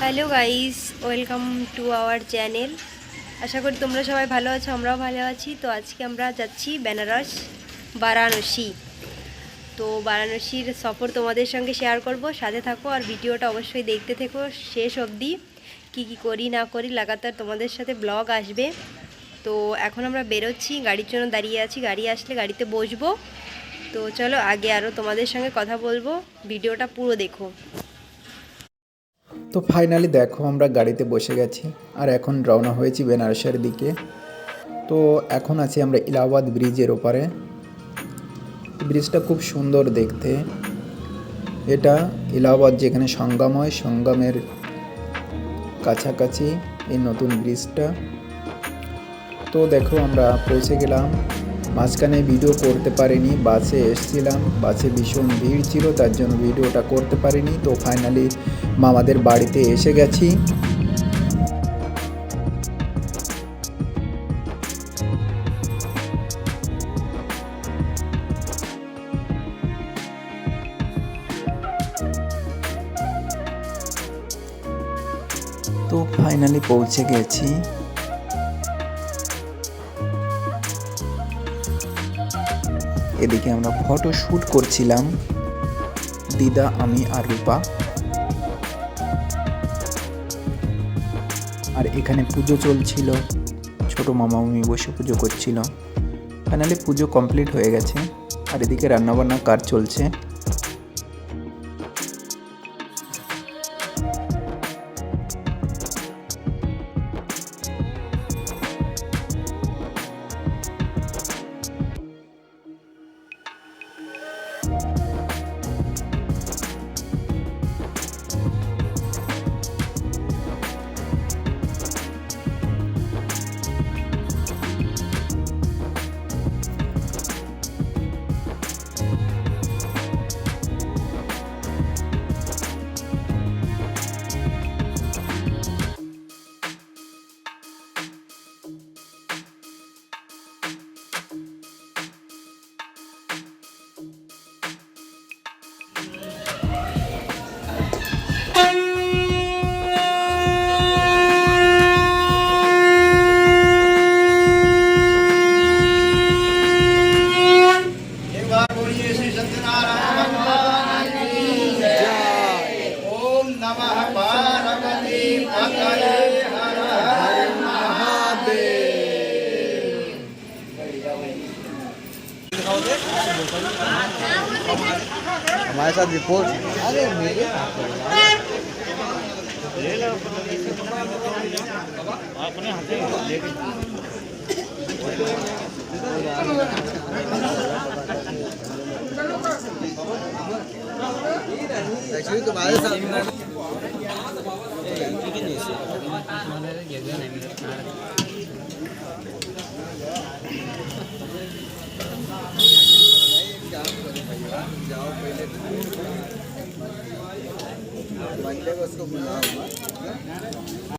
Hello guys, welcome to our channel. আশা করি তোমরা সবাই ভালো আছো, আমরাও ভালো আছি। তো আজকে আমরা যাচ্ছি বেনারস, বারাণসী। তো বারাণসীর সফর তোমাদের সঙ্গে শেয়ার করব। সাথে থাকো আর ভিডিওটা অবশ্যই দেখতে থেকো শেষ অবধি। কি কি করি, না করি, লাগাতার তোমাদের সাথে ব্লগ আসবে। তো এখন আমরা বেরোচ্ছি, গাড়ির জন্য দাঁড়িয়ে আছি। গাড়ি আসলে গাড়িতে বসবো। তো চলো আগে আরও তোমাদের সঙ্গে কথা বলব। ভিডিওটা পুরো দেখো। তো ফাইনালি দেখো, আমরা গাড়িতে বসে গেছি আর এখন রওনা হয়েছি বেনারসের দিকে। তো এখন আছি আমরা ইলাহাবাদ ব্রিজের ওপারে। ব্রিজটা খুব সুন্দর দেখতে। এটা ইলাহাবাদ যেখানে সঙ্গম হয় সঙ্গমের কাছাকাছি এই নতুন ব্রিজটা। তো দেখো আমরা পৌঁছে গেলাম। মাঝখানে ভিডিও করতে পারিনি, বাসে এসছিলাম, বাসে ভীষণ ভিড় ছিল, তার জন্য ভিডিওটা করতে পারিনি, তো ফাইনালি মামাদের বাড়িতে এসে গেছি। তো ফাইনালি পৌঁছে গেছি। এদিকে আমরা ফটো শ্যুট করছিলাম। দিদা, আমি আর রূপা। আর এখানে পুজো চলছিল। ছোট মামা মামি বসে পুজো করছিল। ফাইনালি পুজো কমপ্লিট হয়ে গেছে। আর এদিকে রান্নাবান্না কাজ চলছে। ओम महादेव हमारे साथ रिपोर्ट अरे मेरे एक्चुअली तुम्हारे साथ मंडे को उसको बुलाऊंगा